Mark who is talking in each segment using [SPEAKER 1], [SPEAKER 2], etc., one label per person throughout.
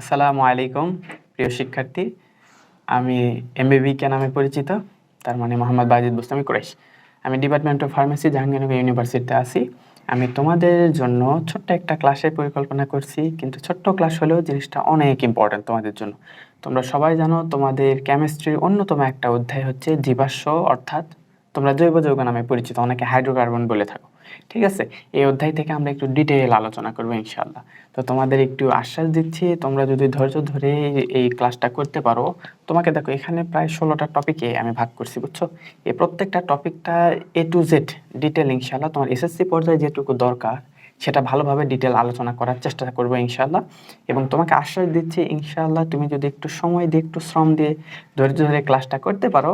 [SPEAKER 1] আসসালামু আলাইকুম প্রিয় শিক্ষার্থী আমি এমবিবি কে নামে পরিচিত তার মানে মোহাম্মদ বাজিদ বুস্তামি কুরেশ আমি ডিপার্টমেন্ট অফ ফার্মেসি জাহাঙ্গীরনগর ইউনিভার্সিটিতে আছি আমি তোমাদের জন্য ছোট্ট একটা ক্লাসের পরিকল্পনা করছি কিন্তু ছোট্ট ক্লাস হলেও জিনিসটা অনেক ইম্পর্ট্যান্ট তোমাদের জন্য তোমরা সবাই জানো তোমাদের কেমিস্ট্রির অন্যতম একটা অধ্যায় হচ্ছে জীবাশ্ম অর্থাৎ তোমরা জৈব যৌগ নামে পরিচিত অনেকে হাইড্রোকার্বন বলে থাকো ঠিক আছে এই অধ্যায় থেকে আমরা একটু ডিটেইল আলোচনা করবো ইনশাল্লাহ তো তোমাদের একটু আশ্বাস দিচ্ছি তোমরা যদি ধৈর্য ধরে এই ক্লাসটা করতে পারো তোমাকে দেখো এখানে প্রায় ষোলোটা টপিকে আমি ভাগ করছি বুঝছো এই প্রত্যেকটা টপিকটা এ টু জেড ডিটেল ইনশাল্লাহ তোমার এসএসসি পর্যায়ে যেটুকু দরকার সেটা ভালোভাবে ডিটেল আলোচনা করার চেষ্টা করব ইনশাল্লাহ এবং তোমাকে আশ্বাস দিচ্ছি ইনশাল্লাহ তুমি যদি একটু সময় দিয়ে একটু শ্রম দিয়ে ধৈর্য ধরে ক্লাসটা করতে পারো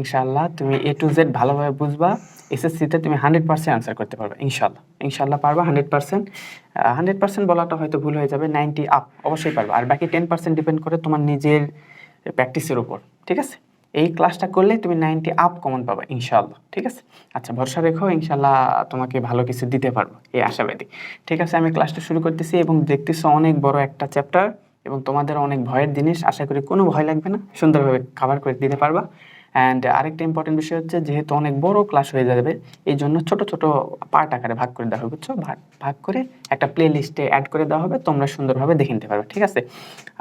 [SPEAKER 1] ইনশাল্লাহ তুমি এ টু জেড ভালোভাবে বুঝবা এসএসসিতে তুমি হান্ড্রেড পার্সেন্ট আনসার করতে পারবে ইনশাল্লাহ ইনশাল্লাহ পারবা হান্ড্রেড পার্সেন্ট হান্ড্রেড পার্সেন্ট বলাটা হয়তো ভুল হয়ে যাবে নাইনটি আপ অবশ্যই পারবা আর বাকি টেন পার্সেন্ট ডিপেন্ড করে তোমার নিজের প্র্যাকটিসের উপর ঠিক আছে এই ক্লাসটা করলে তুমি নাইনটি আপ কমন পাবা ইনশাল্লাহ ঠিক আছে আচ্ছা ভরসা রেখো ইনশাল্লাহ তোমাকে ভালো কিছু দিতে পারবো এই আশাবাদী ঠিক আছে আমি ক্লাসটা শুরু করতেছি এবং দেখতেছো অনেক বড় একটা চ্যাপ্টার এবং তোমাদের অনেক ভয়ের জিনিস আশা করি কোনো ভয় লাগবে না সুন্দরভাবে কাভার করে দিতে পারবা অ্যান্ড uh, আরেকটা ইম্পর্টেন্ট বিষয় হচ্ছে যেহেতু অনেক বড় ক্লাস হয়ে যাবে এই জন্য ছোটো ছোটো পার্ট আকারে ভাগ করে দেওয়া হবে বুঝছো ভাগ করে একটা প্লে লিস্টে অ্যাড করে দেওয়া হবে তোমরা সুন্দরভাবে দেখে নিতে পারবে ঠিক আছে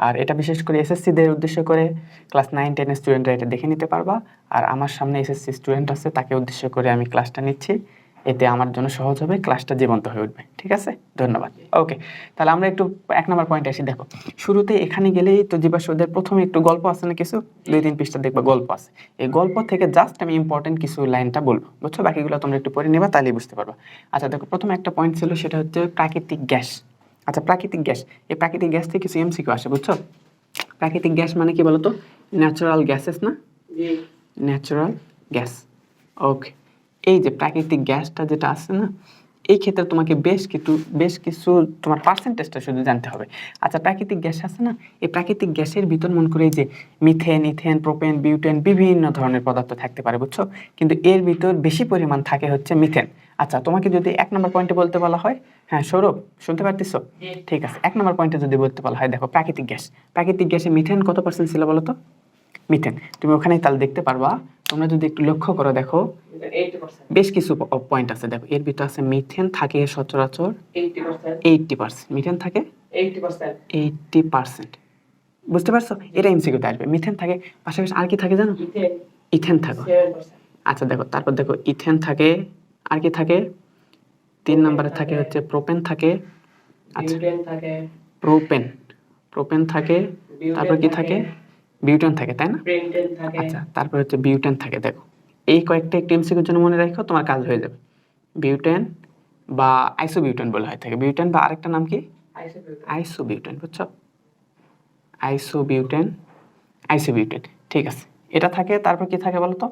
[SPEAKER 1] আর এটা বিশেষ করে এসএসসিদের উদ্দেশ্য করে ক্লাস নাইন টেনের স্টুডেন্টরা এটা দেখে নিতে পারবা আর আমার সামনে এসএসসি স্টুডেন্ট আছে তাকে উদ্দেশ্য করে আমি ক্লাসটা নিচ্ছি এতে আমার জন্য সহজ হবে ক্লাসটা জীবন্ত হয়ে উঠবে ঠিক আছে ধন্যবাদ ওকে তাহলে আমরা একটু এক নম্বর পয়েন্ট আসি দেখো শুরুতে এখানে গেলেই তো জীবাশুদের প্রথমে একটু গল্প আছে না কিছু দুই তিন পৃষ্ঠা দেখবা গল্প আছে এই গল্প থেকে জাস্ট আমি ইম্পর্টেন্ট কিছু লাইনটা বলবো বুঝছো বাকিগুলো তোমরা একটু পড়ে নেবা তাহলেই বুঝতে পারবা আচ্ছা দেখো প্রথমে একটা পয়েন্ট ছিল সেটা হচ্ছে প্রাকৃতিক গ্যাস আচ্ছা প্রাকৃতিক গ্যাস এই প্রাকৃতিক গ্যাস থেকে কিছু এমসিকিউ আসে বুঝছো প্রাকৃতিক গ্যাস মানে কি বলতো ন্যাচারাল গ্যাসেস না ন্যাচারাল গ্যাস ওকে এই যে প্রাকৃতিক গ্যাসটা যেটা আছে না এই ক্ষেত্রে তোমাকে বেশ কিছু বেশ কিছু তোমার পার্সেন্টেজটা শুধু জানতে হবে আচ্ছা প্রাকৃতিক গ্যাস আছে না এই প্রাকৃতিক গ্যাসের ভিতর মনে করে যে মিথেন ইথেন প্রোপেন বিউটেন বিভিন্ন ধরনের পদার্থ থাকতে পারে বুঝছো কিন্তু এর ভিতর বেশি পরিমাণ থাকে হচ্ছে মিথেন আচ্ছা তোমাকে যদি এক নম্বর পয়েন্টে বলতে বলা হয় হ্যাঁ সৌরভ শুনতে পারতেছ হ্যাঁ। ঠিক আছে এক নম্বর পয়েন্টে যদি বলতে বলা হয় দেখো প্রাকৃতিক গ্যাস প্রাকৃতিক গ্যাসে মিথেন কত পার্সেন্ট ছিল বলো তো মিথেন তুমি ওখানে তাহলে দেখতে পারবা তোমরা যদি একটু লক্ষ্য করো দেখো বেশ কিছু পয়েন্ট আছে দেখো এর ভিতরে আছে মিথেন থাকে সচরাচর এইটটি পার্সেন্ট মিথেন থাকে এইটটি পার্সেন্ট বুঝতে পারছো এটা এমসিকিউতে আসবে মিথেন থাকে পাশাপাশি আর কি থাকে জানো ইথেন থাকে আচ্ছা দেখো তারপর দেখো ইথেন থাকে আর কি থাকে তিন নম্বরে থাকে হচ্ছে প্রোপেন থাকে আচ্ছা প্রোপেন প্রোপেন থাকে তারপর কি থাকে বিউটেন থাকে তাই না আচ্ছা তারপর হচ্ছে বিউটেন থাকে দেখো এই কয়েকটা একটি এমসিকের জন্য মনে রাখো তোমার কাজ হয়ে যাবে বিউটেন বা আইসোবিউটেন বলা হয় থাকে বিউটেন বা আরেকটা নাম কি আইসোবিউটেন বুঝছো আইসোবিউটেন আইসোবিউটেন ঠিক আছে এটা থাকে তারপর কি থাকে বলো তো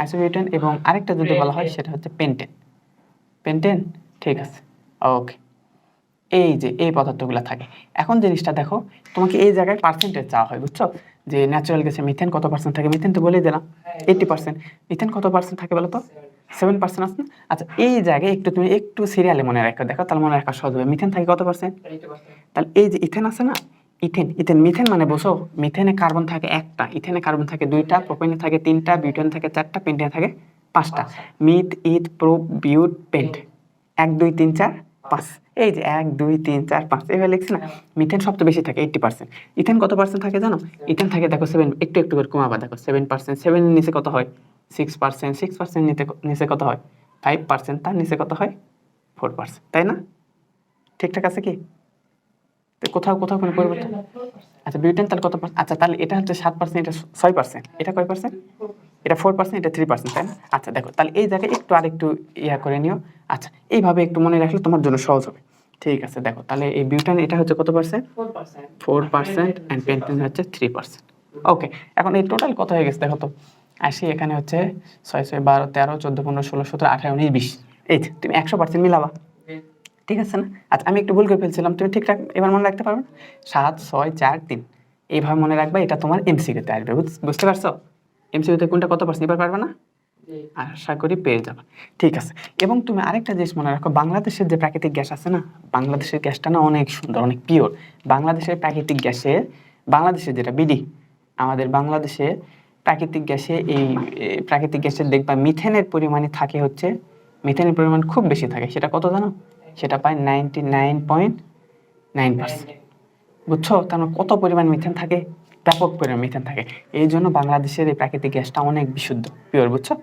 [SPEAKER 1] আইসোবিউটেন এবং আরেকটা যদি বলা হয় সেটা হচ্ছে পেন্টেন পেন্টেন ঠিক আছে ওকে এই যে এই পদার্থগুলো থাকে এখন জিনিসটা দেখো তোমাকে এই জায়গায় পার্সেন্টেজ চাওয়া হয় বুঝছো যে ন্যাচারাল গ্যাসে মিথেন কত পার্সেন্ট থাকে মিথেন তো বলেই দিলাম এইটি পার্সেন্ট মিথেন কত পার্সেন্ট থাকে বলো তো সেভেন পার্সেন্ট আছে আচ্ছা এই জায়গায় একটু তুমি একটু সিরিয়ালে মনে রাখো দেখো তাহলে মনে রাখা সহজ হবে মিথেন থাকে কত পার্সেন্ট তাহলে এই যে ইথেন আছে না ইথেন ইথেন মিথেন মানে বসো মিথেনে কার্বন থাকে একটা ইথেনে কার্বন থাকে দুইটা প্রোপেনে থাকে তিনটা বিউটেন থাকে চারটা পেন্টেন থাকে পাঁচটা meth eth pro but pent এক দুই তিন চার পাঁচ এই যে এক দুই তিন চার পাঁচ এভাবে লিখছি না মিথেন সবচেয়ে বেশি থাকে এইটটি পার্সেন্ট ইথেন কত পার্সেন্ট থাকে জানো ইথেন থাকে দেখো সেভেন একটু একটু করে কমাবা দেখো সেভেন পার্সেন্ট সেভেনের নিচে কত হয় সিক্স পার্সেন্ট সিক্স পার্সেন্ট নিচে কত হয় ফাইভ পার্সেন্ট তার নিচে কত হয় ফোর পার্সেন্ট তাই না ঠিকঠাক আছে কি কোথাও কোথাও কোনো পরিবর্তন আচ্ছা বিউটেন তাহলে কত আচ্ছা তাহলে এটা হচ্ছে সাত পার্সেন্ট এটা ছয় পার্সেন্ট এটা কয় পার্সেন্ট এটা ফোর পার্সেন্ট এটা থ্রি পার্সেন্ট তাই না আচ্ছা দেখো তাহলে এই জায়গায় একটু আর একটু ইয়া করে নিও আচ্ছা এইভাবে একটু মনে রাখলে তোমার জন্য সহজ হবে ঠিক আছে দেখো তাহলে এই বিউটান এটা হচ্ছে কত percent four percent and pentane হচ্ছে থ্রি পার্সেন্ট ওকে এখন এই টোটাল কত হয়ে গেছে দেখো তো আসি এখানে হচ্ছে ছয় ছয় বারো তেরো চোদ্দো পনেরো ষোলো সতেরো আঠারো উনিশ বিশ এই তুমি একশো পার্সেন্ট মিলাবা ঠিক আছে না আচ্ছা আমি একটু ভুল করে ফেলছিলাম তুমি ঠিকঠাক এবার মনে রাখতে পারবে সাত ছয় চার তিন এইভাবে মনে রাখবা এটা তোমার এমসিকিউতে আসবে বুঝতে পারছো এমসিকিউতে কোনটা কত পার্সেন্ট এবার পারবে না আশা করি পেয়ে যাবে ঠিক আছে এবং তুমি আরেকটা জিনিস মনে রাখো বাংলাদেশের যে প্রাকৃতিক গ্যাস আছে না বাংলাদেশের গ্যাসটা না অনেক সুন্দর অনেক পিওর বাংলাদেশের প্রাকৃতিক গ্যাসে বাংলাদেশের যেটা বিডি আমাদের বাংলাদেশে প্রাকৃতিক গ্যাসে এই প্রাকৃতিক গ্যাসের দেখবা মিথেনের পরিমাণে থাকে হচ্ছে মিথেনের পরিমাণ খুব বেশি থাকে সেটা কত জানো সেটা পায় ninety nine point nine percent বুঝছো তার মানে কত পরিমাণ মিথেন থাকে ব্যাপক পরিমাণ মিথেন থাকে এই জন্য বাংলাদেশের এই প্রাকৃতিক গ্যাসটা অনেক বিশুদ্ধ পিওর বুঝছো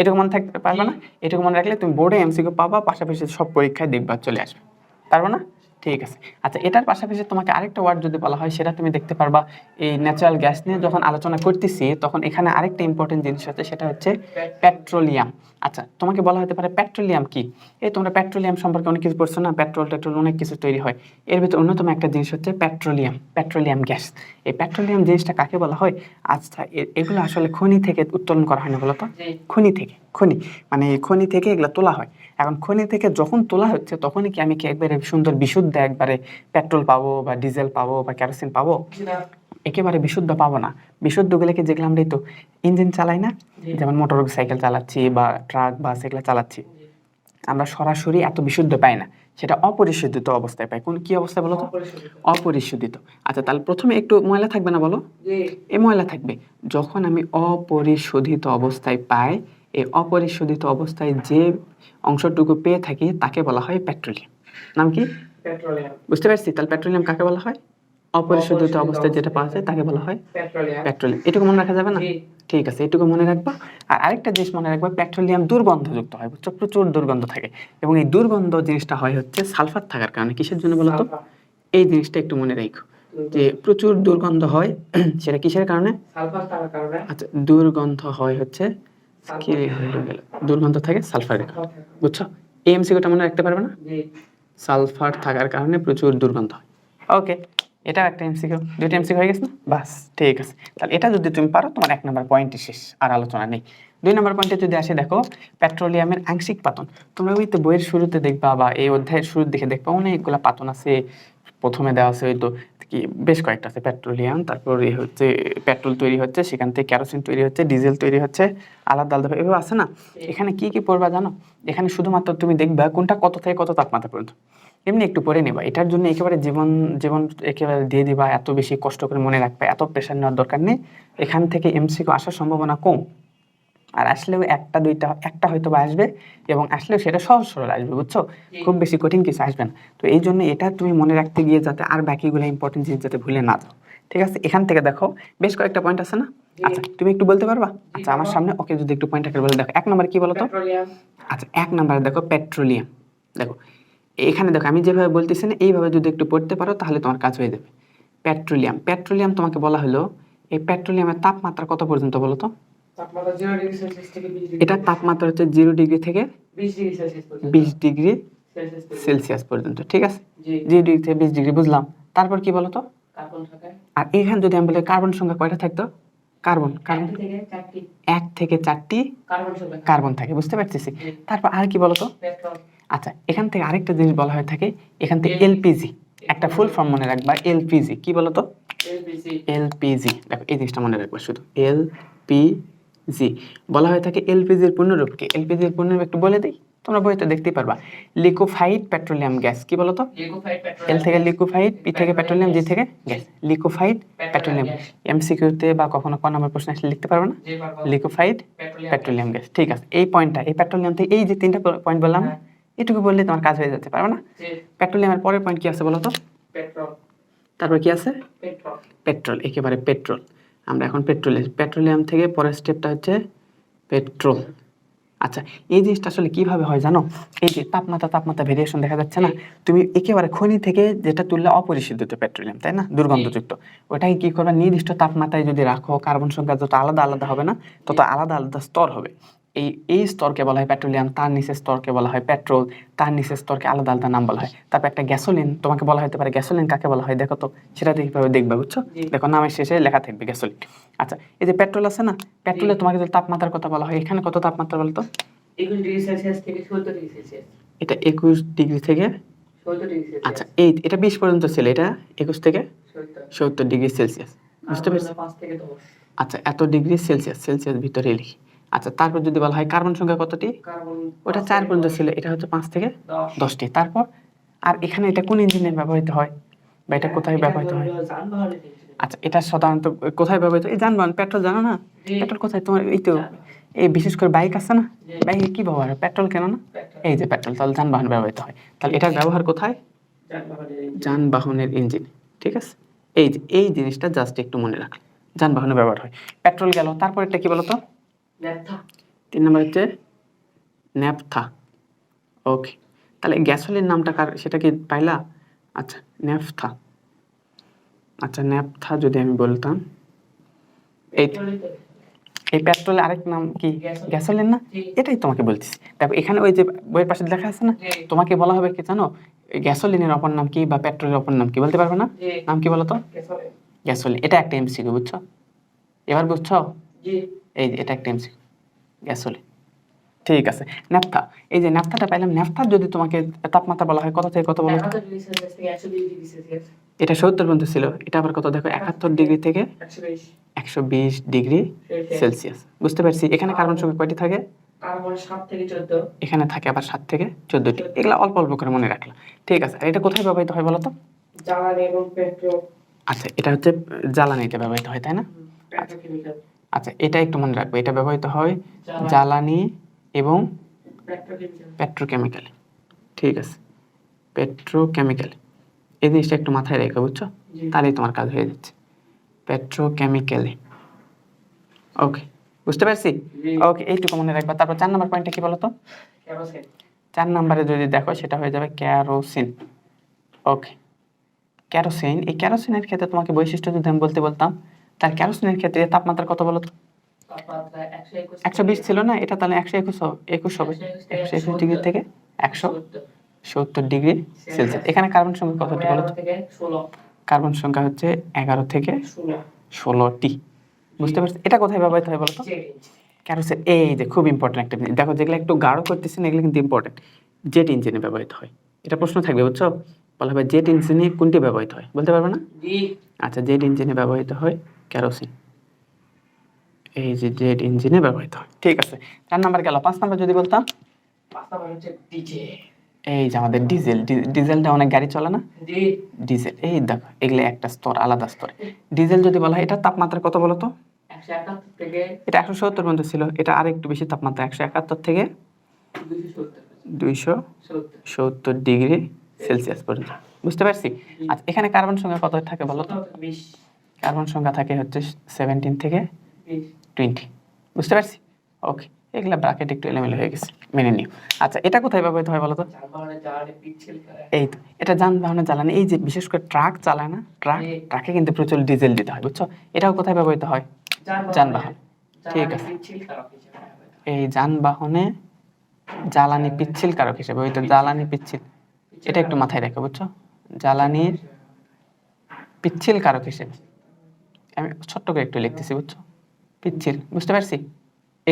[SPEAKER 1] এটুকু মনে থাকতে পারবে না এটুকু মনে রাখলে তুমি বোর্ডে এমসিকে পাবা পাশাপাশি সব পরীক্ষায় দেখবার চলে আসবে পারবে না ঠিক আছে আচ্ছা এটার পাশাপাশি তোমাকে আরেকটা ওয়ার্ড যদি বলা হয় সেটা তুমি দেখতে পারবা এই ন্যাচারাল গ্যাস নিয়ে যখন আলোচনা করতেছি তখন এখানে আরেকটা ইম্পর্টেন্ট জিনিস হচ্ছে সেটা হচ্ছে পেট্রোলিয়াম আচ্ছা তোমাকে বলা হতে পারে পেট্রোলিয়াম কি এই তোমরা পেট্রোলিয়াম সম্পর্কে অনেক কিছু পড়ছো না পেট্রোল টেট্রোল অনেক কিছু তৈরি হয় এর ভিতরে অন্যতম একটা জিনিস হচ্ছে পেট্রোলিয়াম পেট্রোলিয়াম গ্যাস এই পেট্রোলিয়াম জিনিসটা কাকে বলা হয় আচ্ছা এগুলো আসলে খনি থেকে উত্তোলন করা হয় না বলতো খনি থেকে খনি মানে খনি থেকে এগুলো তোলা হয় এখন খনি থেকে যখন তোলা হচ্ছে তখনই কি আমি কি একবারে সুন্দর বিশুদ্ধ একবারে পেট্রোল পাবো বা ডিজেল পাবো বা ক্যারোসিন পাবো একেবারে বিশুদ্ধ পাবো না বিশুদ্ধ গেলে কি যেগুলো আমরা তো ইঞ্জিন চালাই না যেমন মোটর সাইকেল চালাচ্ছি বা ট্রাক বাস এগুলো চালাচ্ছি আমরা সরাসরি এত বিশুদ্ধ পাই না সেটা অপরিশোধিত অবস্থায় পাই কোন কি অবস্থায় বলো তো অপরিশোধিত আচ্ছা তাহলে প্রথমে একটু ময়লা থাকবে না বলো এই ময়লা থাকবে যখন আমি অপরিশোধিত অবস্থায় পাই এই অপরিশোধিত অবস্থায় যে অংশটুকু পেয়ে থাকি তাকে বলা হয় পেট্রোলিয়াম নাম কি বুঝতে পারছি তাহলে পেট্রোলিয়াম কাকে বলা হয় অপরিশোধিত অবস্থায় যেটা পাওয়া যায় তাকে বলা হয় পেট্রোলিয়াম এটুকু মনে রাখা যাবে না ঠিক আছে এটুকু মনে রাখবো আর আরেকটা জিনিস মনে রাখবো পেট্রোলিয়াম দুর্গন্ধযুক্ত হয় বুঝছো প্রচুর দুর্গন্ধ থাকে এবং এই দুর্গন্ধ জিনিসটা হয় হচ্ছে সালফার থাকার কারণে কিসের জন্য বলতো এই জিনিসটা একটু মনে রাখো যে প্রচুর দুর্গন্ধ হয় সেটা কিসের কারণে আচ্ছা দুর্গন্ধ হয় হচ্ছে কি দুর্গন্ধ থাকে বুঝছো মনে রাখতে পারবে না সালফার থাকার কারণে প্রচুর দুর্গন্ধ ওকে এটা একটা দুইটা হয়ে গেছে না বাস ঠিক আছে তাহলে এটা যদি তুমি পারো তোমার এক নম্বর পয়েন্টই শেষ আর আলোচনা নেই দুই নম্বর পয়েন্টে যদি আসে দেখো পেট্রোলিয়ামের আংশিক পাতন তোমরা ওই তো বইয়ের শুরুতে দেখবা বা এই অধ্যায়ের শুরুর দিকে দেখবা অনেকগুলো পাতন আছে প্রথমে দেওয়া আছে হয়তো কি বেশ কয়েকটা আছে পেট্রোলিয়াম তারপর ইয়ে হচ্ছে পেট্রোল তৈরি হচ্ছে সেখান থেকে ক্যারোসিন তৈরি হচ্ছে ডিজেল তৈরি হচ্ছে আলাদা আলাদা এভাবে আছে না এখানে কি কি পড়বা জানো এখানে শুধুমাত্র তুমি দেখবা কোনটা কত থেকে কত তাপমাত্রা পর্যন্ত এমনি একটু পরে নেবা এটার জন্য একেবারে জীবন জীবন একেবারে দিয়ে দিবা এত বেশি কষ্ট করে মনে রাখবে এত প্রেশার নেওয়ার দরকার নেই এখান থেকে এমসিকিউ আসার সম্ভাবনা কম আর আসলেও একটা দুইটা একটা হয়তো বা আসবে এবং আসলেও সেটা সহজ সরল আসবে বুঝছো খুব বেশি কঠিন কিছু আসবে না তো এই জন্য এটা তুমি মনে রাখতে গিয়ে যাতে আর বাকিগুলো ইম্পর্টেন্ট জিনিস যাতে ভুলে না যাও ঠিক আছে এখান থেকে দেখো বেশ কয়েকটা পয়েন্ট আছে না আচ্ছা তুমি একটু বলতে পারবা আচ্ছা আমার সামনে ওকে যদি একটু পয়েন্ট আকারে বলে দেখো এক নম্বর কি বলতো আচ্ছা এক নম্বরে দেখো পেট্রোলিয়াম দেখো এখানে দেখো আমি যেভাবে বলতেছি না এইভাবে যদি একটু পড়তে পারো তাহলে তোমার কাজ হয়ে যাবে পেট্রোলিয়াম পেট্রোলিয়াম তোমাকে বলা হলো এই পেট্রোলিয়ামের তাপমাত্রা কত পর্যন্ত বলতো এটা তাপমাত্রা হচ্ছে জিরো ডিগ্রি থেকে বিশ ডিগ্রি সেলসিয়াস পর্যন্ত ঠিক আছে জিরো ডিগ্রি থেকে বিশ ডিগ্রি বুঝলাম তারপর কি বলতো আর এখানে যদি আমি বলি কার্বন সংখ্যা কয়টা থাকতো কার্বন কার্বন এক থেকে চারটি কার্বন থাকে বুঝতে পারতেছি তারপর আর কি বলতো আচ্ছা এখান থেকে আরেকটা জিনিস বলা হয়ে থাকে এখান থেকে এলপিজি একটা ফুল ফর্ম মনে রাখবা এলপিজি কি বলতো এলপিজি দেখো এই জিনিসটা মনে রাখবা শুধু এলপি জি বলা হয়ে থাকে এলপিজির পূর্ণরূপকে এলপিজির পূর্ণরূপ একটু বলে দিই তোমরা বইতে দেখতেই পারবা লিকোফাইড পেট্রোলিয়াম গ্যাস কি বলতো এল থেকে লিকোফাইড পি থেকে পেট্রোলিয়াম জি থেকে গ্যাস লিকোফাইড পেট্রোলিয়াম এমসিকিউতে বা কখনো কোন নাম্বার প্রশ্ন আসলে লিখতে পারবো না লিকোফাইড পেট্রোলিয়াম গ্যাস ঠিক আছে এই পয়েন্টটা এই পেট্রোলিয়াম থেকে এই যে তিনটা পয়েন্ট বললাম হ্যাঁ। এটুকু বললে তোমার কাজ হয়ে যেতে পারবে না পেট্রোলিয়ামের পরের পয়েন্ট কি আছে বলো তো পেট্রোল তারপর কি আছে পেট্রোল একেবারে পেট্রোল আমরা এখন পেট্রোলে পেট্রোলিয়াম থেকে পরের স্টেপটা হচ্ছে পেট্রোল আচ্ছা এই জিনিসটা আসলে কিভাবে হয় জানো এই যে তাপমাত্রা তাপমাত্রা ভেরিয়েশন দেখা যাচ্ছে না তুমি একেবারে খনি থেকে যেটা তুললে অপরিশোধিত পেট্রোলিয়াম তাই না দুর্গন্ধযুক্ত ওটাকে কি করবে নির্দিষ্ট তাপমাত্রায় যদি রাখো কার্বন সংখ্যা যত আলাদা আলাদা হবে না তত আলাদা আলাদা স্তর হবে এই এই স্তরকে বলা হয় পেট্রোলিয়াম তার নিচের স্তরকে বলা হয় পেট্রোল তার নিচের স্তরকে আলাদা আলাদা নাম বলা হয় তারপর একটা গ্যাসোলিন তোমাকে বলা হতে পারে গ্যাসোলিন কাকে বলা হয় দেখো তো সেটা এইভাবে দেখবে বুঝছো দেখো নামের শেষে লেখা থাকবে গ্যাসোলিন আচ্ছা এই যে পেট্রোল আছে না পেট্রোলে তোমাকে যদি তাপমাত্রার কথা বলা হয় এখানে কত তাপমাত্রা বলতো এটা একুশ ডিগ্রি থেকে আচ্ছা এই এটা বিশ পর্যন্ত ছিল এটা একুশ থেকে সত্তর ডিগ্রি সেলসিয়াস বুঝতে পেরেছি আচ্ছা এত ডিগ্রি সেলসিয়াস সেলসিয়াস ভিতরে লিখি আচ্ছা তারপর যদি বলা হয় কার্বন সংখ্যা কতটি ওটা চার পর্যন্ত ছিল এটা হচ্ছে পাঁচ থেকে দশটি তারপর আর এখানে এটা কোন ইঞ্জিনে ব্যবহৃত হয় বা এটা হ্যাঁ, কোথায় ব্যবহৃত হয় আচ্ছা এটা সাধারণত কোথায় ব্যবহৃত এই যানবাহন পেট্রোল জানো না পেট্রোল কোথায় তোমার এই তো এই বিশেষ করে বাইক আছে না বাইকে কি ব্যবহার হয় পেট্রোল কেন না এই যে পেট্রোল তাহলে যানবাহন ব্যবহৃত হয় তাহলে এটার ব্যবহার কোথায় যানবাহনের ইঞ্জিন ঠিক আছে এই যে এই জিনিসটা জাস্ট একটু মনে রাখলে যানবাহনে ব্যবহার হয় পেট্রোল গেল তারপর এটা কি বলতো তিন নম্বর হচ্ছে ন্যাপথা ওকে তাহলে গ্যাসোলিন নামটা কার সেটা কি পাইলা আচ্ছা ন্যাপথা আচ্ছা ন্যাপথা যদি আমি বলতাম এই এই পেট্রোলের আরেক নাম কি গ্যাসোলিন না এটাই তোমাকে বলছিস দেখো এখানে ওই যে বইয়ের পাশে লেখা আছে না তোমাকে বলা হবে কি জানো গ্যাসোলিনের অপর নাম কি বা পেট্রোলের অপর নাম কি বলতে পারবে না নাম কি বলো তো গ্যাসোলিন এটা একটা এমসিকে বুঝছো এবার বুঝছো এই যে এটা একটা এমসিকিউ গ্যাসোলিন ঠিক আছে ন্যাপথা এই যে ন্যাপথাটা পাইলাম ন্যাপথার যদি তোমাকে তাপমাত্রা বলা হয় কত থেকে কত বলো এটা সত্তর পর্যন্ত ছিল এটা আবার কত দেখো একাত্তর ডিগ্রি থেকে একশো বিশ ডিগ্রি সেলসিয়াস বুঝতে পারছি এখানে কার্বন সংখ্যা কয়টি থাকে এখানে থাকে আবার সাত থেকে চোদ্দটি এগুলো অল্প অল্প করে মনে রাখলাম ঠিক আছে আর এটা কোথায় ব্যবহৃত হয় বলো তো আচ্ছা এটা হচ্ছে জ্বালানিতে ব্যবহৃত হয় তাই না আচ্ছা এটা একটু মনে রাখবে এটা ব্যবহৃত হয় জ্বালানি এবং পেট্রোকেমিক্যালে ঠিক আছে পেট্রোকেমিক্যাল এই জিনিসটা একটু মাথায় রেখে বুঝছো তাহলেই তোমার কাজ হয়ে যাচ্ছে পেট্রোকেমিক্যালে ওকে বুঝতে পারছি ওকে এইটুকু মনে রাখবা তারপর চার নাম্বার পয়েন্টটা কি বলতো চার নাম্বারে যদি দেখো সেটা হয়ে যাবে ক্যারোসিন ওকে ক্যারোসিন এই ক্যারোসিনের ক্ষেত্রে তোমাকে বৈশিষ্ট্য যদি আমি বলতে বলতাম তার শ্রেণীর ক্ষেত্রে তাপমাত্রা কত বলো তো একশো বিশ ছিল না এটা তাহলে একশো একুশ একুশ হবে একশো একুশ ডিগ্রি থেকে একশো সত্তর ডিগ্রি সেলসিয়াস এখানে কার্বন সংখ্যা কতটি বলো কার্বন সংখ্যা হচ্ছে এগারো থেকে ষোলোটি বুঝতে পারছি এটা কোথায় ব্যবহৃত হয় বলতো ক্যারোসেল এই যে খুব ইম্পর্টেন্ট একটা জিনিস দেখো যেগুলো একটু গাঢ় করতেছেন এগুলো কিন্তু ইম্পর্টেন্ট জেট ইঞ্জিনে ব্যবহৃত হয় এটা প্রশ্ন থাকবে বুঝছো বলা হবে জেট ইঞ্জিনে কোনটি ব্যবহৃত হয় বলতে পারবে না আচ্ছা জেট ইঞ্জিনে ব্যবহৃত হয় কেরোসিন এই যে জেট ইঞ্জিনে ব্যবহৃত হয় ঠিক আছে চার নাম্বার গেল পাঁচ নাম্বার যদি বলতাম এই যে আমাদের ডিজেল ডিজেলটা অনেক গাড়ি চলে না ডিজেল এই দেখো এগুলো একটা স্তর আলাদা ডিজেল যদি বলা হয় এটা তাপমাত্রা কত এটা একশো সত্তর পর্যন্ত ছিল এটা আর একটু বেশি তাপমাত্রা একশো একাত্তর থেকে দুইশো সত্তর ডিগ্রি সেলসিয়াস পর্যন্ত বুঝতে পারছি আচ্ছা এখানে কার্বন সঙ্গে কত থাকে বলতো বিশ এখন সংখ্যা থাকে হচ্ছে সেভেন্টিন থেকে টোয়েন্টি বুঝতে পারছি ওকে এগুলা ব্রাকেট একটু এলোমেলো হয়ে গেছে মেনে নিও আচ্ছা এটা কোথায় ব্যবহৃত হয় বলো তো এই তো এটা যানবাহনে জ্বালানি এই যে বিশেষ করে ট্রাক চালায় না ট্রাক ট্রাকে কিন্তু প্রচুর ডিজেল দিতে হয় বুঝছো এটাও কোথায় ব্যবহৃত হয় যানবাহন ঠিক আছে এই যানবাহনে জ্বালানি পিচ্ছিল কারক হিসেবে ওই তো জ্বালানি পিচ্ছিল এটা একটু মাথায় রাখো বুঝছো জ্বালানির পিচ্ছিল কারক হিসেবে আমি ছোট্ট করে একটু লিখতেছি বুঝছো পিচ্ছিল বুঝতে পারছি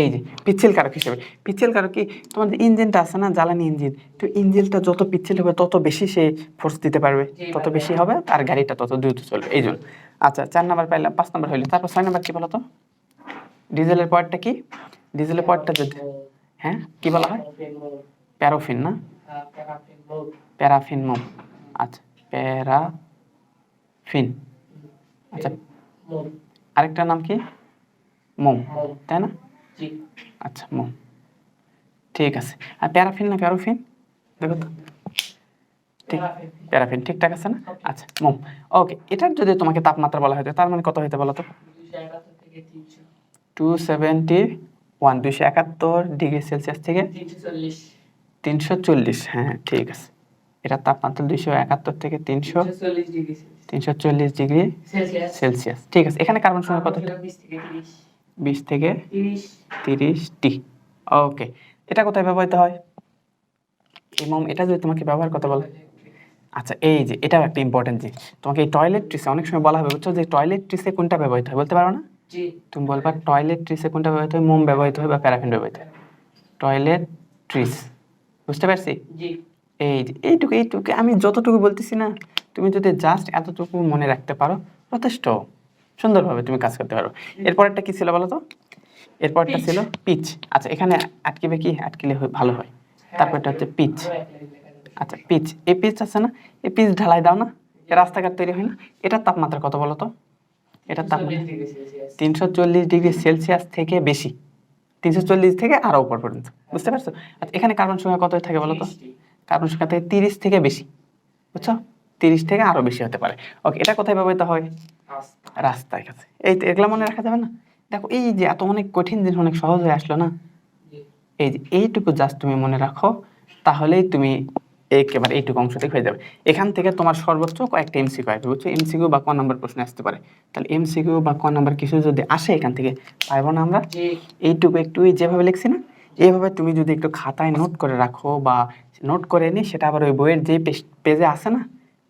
[SPEAKER 1] এই যে পিচ্ছিল কারক হিসেবে পিচ্ছিল কারক কি তোমাদের ইঞ্জিনটা আছে না জ্বালানি ইঞ্জিন তো ইঞ্জিনটা যত পিচ্ছিল হবে তত বেশি সে ফোর্স দিতে পারবে তত বেশি হবে তার গাড়িটা তত দ্রুত চলবে এই জন্য আচ্ছা চার নাম্বার পাইলাম পাঁচ নাম্বার হইলো তারপর ছয় নাম্বার কি বলো তো ডিজেলের পয়েন্টটা কি ডিজেলের পয়েন্টটা যদি হ্যাঁ কি বলা হয় প্যারোফিন না প্যারাফিন মোম আচ্ছা প্যারাফিন আচ্ছা আরেকটার নাম কি মোম তাই না আচ্ছা মোম ঠিক আছে আর প্যারাফিন না প্যারোফিন দেখো তো ঠিক প্যারাফিন ঠিকঠাক আছে না আচ্ছা মোম ওকে এটার যদি তোমাকে তাপমাত্রা বলা হয় তার মানে কত হইতে বলো তো টু সেভেন্টি ওয়ান দুইশো একাত্তর ডিগ্রি সেলসিয়াস থেকে তিনশো চল্লিশ হ্যাঁ, হ্যাঁ ঠিক আছে এটা তাপমাত্রা দুইশো একাত্তর থেকে তিনশো তিনশো চল্লিশ ডিগ্রি সেলসিয়াস ঠিক আছে এখানে কার্বন সংখ্যা কত বিশ থেকে তিরিশ টি ওকে এটা কোথায় ব্যবহৃত হয় এবং এটা যদি তোমাকে ব্যবহার কথা বলে আচ্ছা এই যে এটাও একটা ইম্পর্টেন্ট জিনিস তোমাকে এই টয়লেট ট্রিসে অনেক সময় বলা হবে বুঝছো যে টয়লেট ট্রিসে কোনটা ব্যবহৃত হয় বলতে পারো না তুমি বলবা টয়লেট ট্রিসে কোনটা ব্যবহৃত হয় মোম ব্যবহৃত হয় বা প্যারাফিন ব্যবহৃত হয় টয়লেট ট্রিস বুঝতে পারছি এই এইটুকু এইটুকু আমি যতটুকু বলতেছি না তুমি যদি জাস্ট এতটুকু মনে রাখতে পারো যথেষ্ট সুন্দরভাবে তুমি কাজ করতে পারো এরপর একটা কী ছিল বলো তো এরপরটা ছিল পিচ আচ্ছা এখানে আটকিবে কি আটকিলে ভালো হয় হ্যাঁ, তারপরটা হচ্ছে পিচ আচ্ছা পিচ এই পিচ আছে না এই পিচ ঢালাই দাও না রাস্তাঘাট তৈরি হয় না এটার তাপমাত্রা কত বলো তো এটার তাপমাত্রা তিনশো চল্লিশ ডিগ্রি সেলসিয়াস থেকে বেশি তিনশো চল্লিশ থেকে আরও উপর পর্যন্ত হ্যাঁ। বুঝতে পারছো আচ্ছা এখানে কার্বন সংখ্যা কত থাকে বলো তো কারণ সংখ্যা থেকে তিরিশ থেকে বেশি বুঝছো তিরিশ থেকে আরো বেশি হতে পারে ওকে এটা কোথায় ব্যবহৃত হয় রাস্তার কাছে এই এগুলা মনে রাখা যাবে না দেখো এই যে এত অনেক কঠিন জিনিস অনেক সহজ হয়ে আসলো না এই যে এইটুকু জাস্ট তুমি মনে রাখো তাহলেই তুমি একেবারে এইটুকু অংশ থেকে হয়ে যাবে এখান থেকে তোমার সর্বোচ্চ কয়েকটা এমসিকিউ আসবে বুঝছো এমসিকিউ বা ক নাম্বার প্রশ্ন আসতে পারে তাহলে এমসিকিউ বা ক নাম্বার কিছু যদি আসে এখান থেকে পারবো না আমরা এইটুকু একটু যেভাবে লিখছি না এইভাবে তুমি যদি একটু খাতায় নোট করে রাখো বা নোট করে নিই সেটা আবার ওই বইয়ের যে পেজে আছে না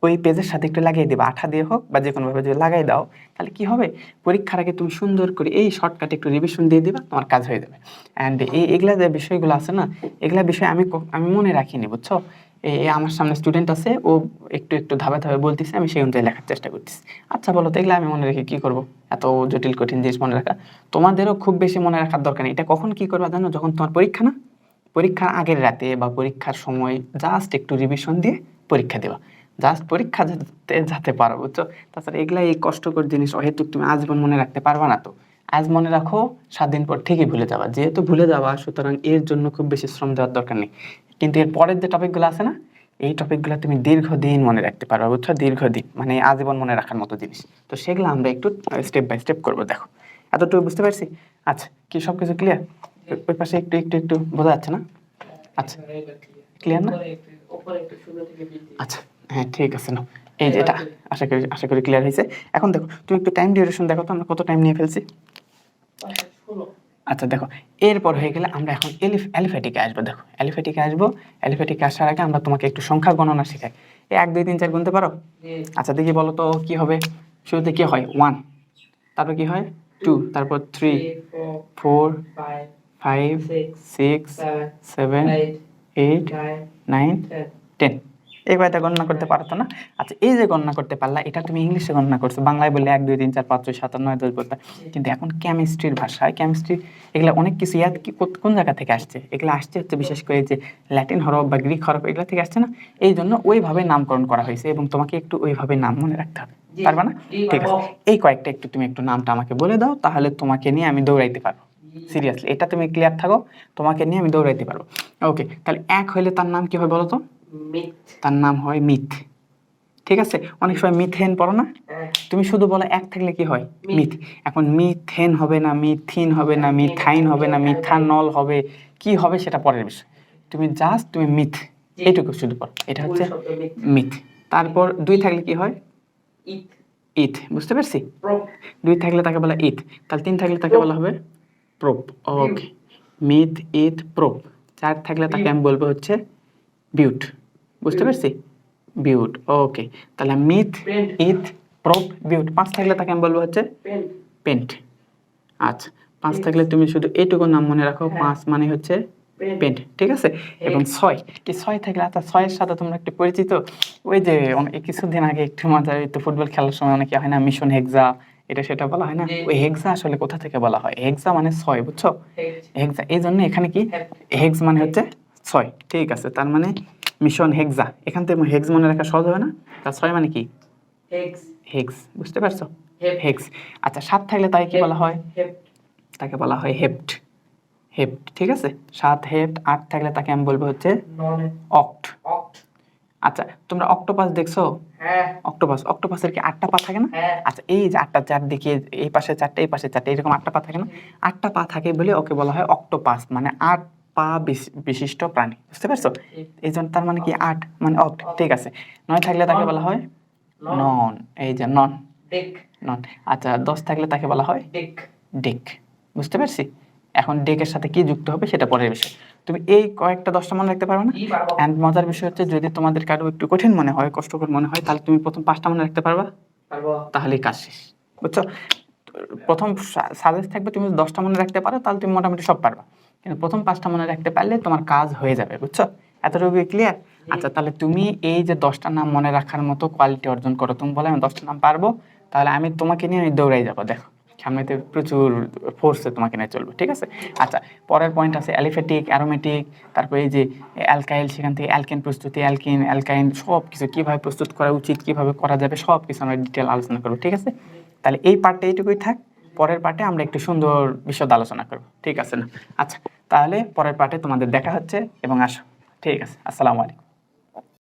[SPEAKER 1] ওই পেজের সাথে একটু লাগিয়ে দেবে আঠা দিয়ে হোক বা যে কোনোভাবে যদি লাগাই দাও তাহলে কি হবে পরীক্ষার আগে তুমি সুন্দর করে এই শর্টকাটে একটু রিভিশন দিয়ে দিবা তোমার কাজ হয়ে যাবে অ্যান্ড এই এগুলা যে বিষয়গুলো আছে না এগুলা বিষয় আমি আমি মনে রাখিনি বুঝছো এই আমার সামনে স্টুডেন্ট আছে ও একটু একটু ধাপে ধাপে বলতেছে আমি সেই অনুযায়ী লেখার চেষ্টা করতেছি আচ্ছা বলো তো এগুলো আমি মনে রেখে কী করবো এত জটিল কঠিন জিনিস মনে রাখা তোমাদেরও খুব বেশি মনে রাখার দরকার নেই এটা কখন কী করবা জানো যখন তোমার পরীক্ষা না পরীক্ষার আগের রাতে বা পরীক্ষার সময় জাস্ট একটু রিভিশন দিয়ে পরীক্ষা দেওয়া জাস্ট পরীক্ষা যাতে পারো বুঝছো তাছাড়া এগুলা এই কষ্টকর জিনিস অহেতুক তুমি আজীবন মনে রাখতে পারবা না তো আজ মনে রাখো সাত দিন পর ঠিকই ভুলে যাবা যেহেতু ভুলে যাওয়া সুতরাং এর জন্য খুব বেশি শ্রম দেওয়ার দরকার নেই কিন্তু এর পরের যে টপিকগুলো আছে না এই টপিকগুলো তুমি দীর্ঘদিন মনে রাখতে পারবা বুঝছো দীর্ঘদিন মানে আজীবন মনে রাখার মতো জিনিস তো সেগুলো আমরা একটু স্টেপ বাই স্টেপ করবো দেখো এতটুকু বুঝতে পারছি আচ্ছা কি সব কিছু ক্লিয়ার ওই পাশে একটু একটু একটু বোঝা যাচ্ছে না আচ্ছা ক্লিয়ার না আচ্ছা হ্যাঁ ঠিক আছে না এই যে এটা আশা করি আশা করি ক্লিয়ার হয়েছে এখন দেখো তুমি একটু টাইম ডিউরেশন দেখো তো আমরা কত টাইম নিয়ে ফেলছি আচ্ছা দেখো এরপর হয়ে গেলে আমরা এখন এলিফ অ্যালিফ্যাটিকে আসবো দেখো অ্যালিফ্যাটিকে আসবো অ্যালিফ্যাটিকে আসার আগে আমরা তোমাকে একটু সংখ্যা গণনা শেখাই এক দুই তিন চার গুনতে পারো আচ্ছা দেখি বলো তো কি হবে শুরুতে কি হয় ওয়ান তারপর কি হয় টু তারপর three four five five six seven eight nine ten এইবার এটা গণনা করতে পারতো না আচ্ছা এই যে গণনা করতে পারলা এটা তুমি ইংলিশে গণনা করছো বাংলায় বললে এক দুই তিন চার পাঁচ ছয় সাত নয় দশ বলতে কিন্তু এখন কেমিস্ট্রির ভাষায় কেমিস্ট্রি এগুলো অনেক কিছু ইয়াদ কি কোন জায়গা থেকে আসছে এগুলো আসছে হচ্ছে বিশেষ করে যে ল্যাটিন হরফ বা গ্রিক হরফ এগুলো থেকে আসছে না এই জন্য ওইভাবে নামকরণ করা হয়েছে এবং তোমাকে একটু ওইভাবে নাম মনে রাখতে হবে পারবা না ঠিক আছে এই কয়েকটা একটু তুমি একটু নামটা আমাকে বলে দাও তাহলে তোমাকে নিয়ে আমি দৌড়াইতে পারবো সিরিয়াসলি এটা তুমি ক্লিয়ার থাকো তোমাকে নিয়ে আমি দৌড়াইতে পারবো ওকে তাহলে এক হইলে তার নাম কি হয় বলো তো তার নাম হয় মিথ ঠিক আছে অনেক সময় মিথেন পড়ো না হ্যাঁ। তুমি শুধু বলো এক থাকলে কি হয় মিথ এখন মিথেন হবে না মিথিন হবে না মিথাইন হবে না মিথানল হবে কি হবে সেটা পরের বিষয় তুমি জাস্ট তুমি মিথ এইটুকু শুধু পড়ো এটা হচ্ছে মিথ তারপর দুই থাকলে কি হয় ইথ বুঝতে পারছি দুই থাকলে তাকে বলা ইথ তাহলে তিন থাকলে তাকে বলা হবে prop okay meth eth prop চার থাকলে তাকে আমি বলবো হচ্ছে বিউট বুঝতে পারছি বিউট ওকে তাহলে মিথ ইথ প্রোপ বিউট পাঁচ থাকলে তাকে আমি বলবো হচ্ছে পেন্ট আচ্ছা পাঁচ থাকলে তুমি শুধু এইটুকু নাম মনে রাখো হ্যাঁ। পাঁচ মানে হচ্ছে পেন্ট ঠিক আছে এবং ছয় এই ছয় থাকলে আচ্ছা ছয়ের সাথে তোমরা একটু পরিচিত ওই যে কিছুদিন আগে একটু মজা তো ফুটবল খেলার সময় অনেকে হয় না মিশন হেক্সা এটা সেটা বলা হয় না ওই হেক্সা আসলে কোথা থেকে বলা হয় হেক্সা মানে ছয় বুঝছো হেক্সা এই জন্য এখানে কি হ্যাঁ। হেক্স মানে হচ্ছে ছয় ঠিক আছে তার মানে মিশন হেক্সা এখান থেকে হেক্স মনে রাখা সহজ হবে না তার ছয় মানে কি হেক্স বুঝতে পারছো হেক্স আচ্ছা সাত থাকলে তাই কি বলা হয় তাকে বলা হয় হেপ্ট হেপ্ট ঠিক আছে সাত হেপ্ট আট থাকলে তাকে আমি বলবো হচ্ছে অক্ট অক্ট আচ্ছা তোমরা অক্টোপাস দেখছো হ্যাঁ। অক্টোপাস অক্টোপাসের কি আটটা পা থাকে না হ্যাঁ। আচ্ছা এই যে আটটা চারদিকে এই পাশে চারটে এই পাশে চারটে এরকম আটটা পা থাকে না আটটা পা থাকে বলে ওকে বলা হয় অক্টোপাস মানে আট পা বিশিষ্ট প্রাণী বুঝতে পারছো এই জন্য তার মানে কি আট মানে অক্ট ঠিক আছে নয় থাকলে তাকে বলা হয় নন এই যে নন নন আচ্ছা দশ থাকলে তাকে বলা হয় ডেক বুঝতে পারছি এখন ডেকের সাথে কি যুক্ত হবে সেটা পরের বিষয় তুমি এই কয়েকটা দশটা মনে রাখতে পারবে না অ্যান্ড মজার বিষয় হচ্ছে যদি তোমাদের কারো একটু কঠিন মনে হয় কষ্টকর মনে হয় তাহলে তুমি প্রথম পাঁচটা মনে রাখতে পারবা তাহলেই কাজ শেষ বুঝছো প্রথম সাজেস্ট থাকবে তুমি দশটা মনে রাখতে পারো তাহলে তুমি মোটামুটি সব পারবা কিন্তু প্রথম পাঁচটা মনে রাখতে পারলে তোমার কাজ হয়ে যাবে বুঝছো এতটুকু ক্লিয়ার আচ্ছা তাহলে তুমি এই যে দশটা নাম মনে রাখার মতো কোয়ালিটি অর্জন করো তুমি বলে আমি দশটা নাম পারবো তাহলে আমি তোমাকে নিয়ে আমি দৌড়াই যাবো দেখো সামনেতে প্রচুর ফোর্সে তোমাকে নিয়ে চলবে ঠিক আছে আচ্ছা পরের পয়েন্ট আছে অ্যালিফেটিক অ্যারোমেটিক তারপরে এই যে অ্যালকাইল সেখান থেকে অ্যালকেন প্রস্তুতি অ্যালকিন অ্যালকাইন সব কিছু কীভাবে প্রস্তুত করা উচিত কীভাবে করা যাবে সব কিছু আমরা ডিটেল আলোচনা করবো ঠিক আছে তাহলে এই পার্টটা এইটুকুই থাক পরের পার্টে আমরা একটু সুন্দর বিশদ আলোচনা করবো ঠিক আছে না আচ্ছা তাহলে পরের পার্টে তোমাদের দেখা হচ্ছে এবং আসো ঠিক আছে আসসালামু আলাইকুম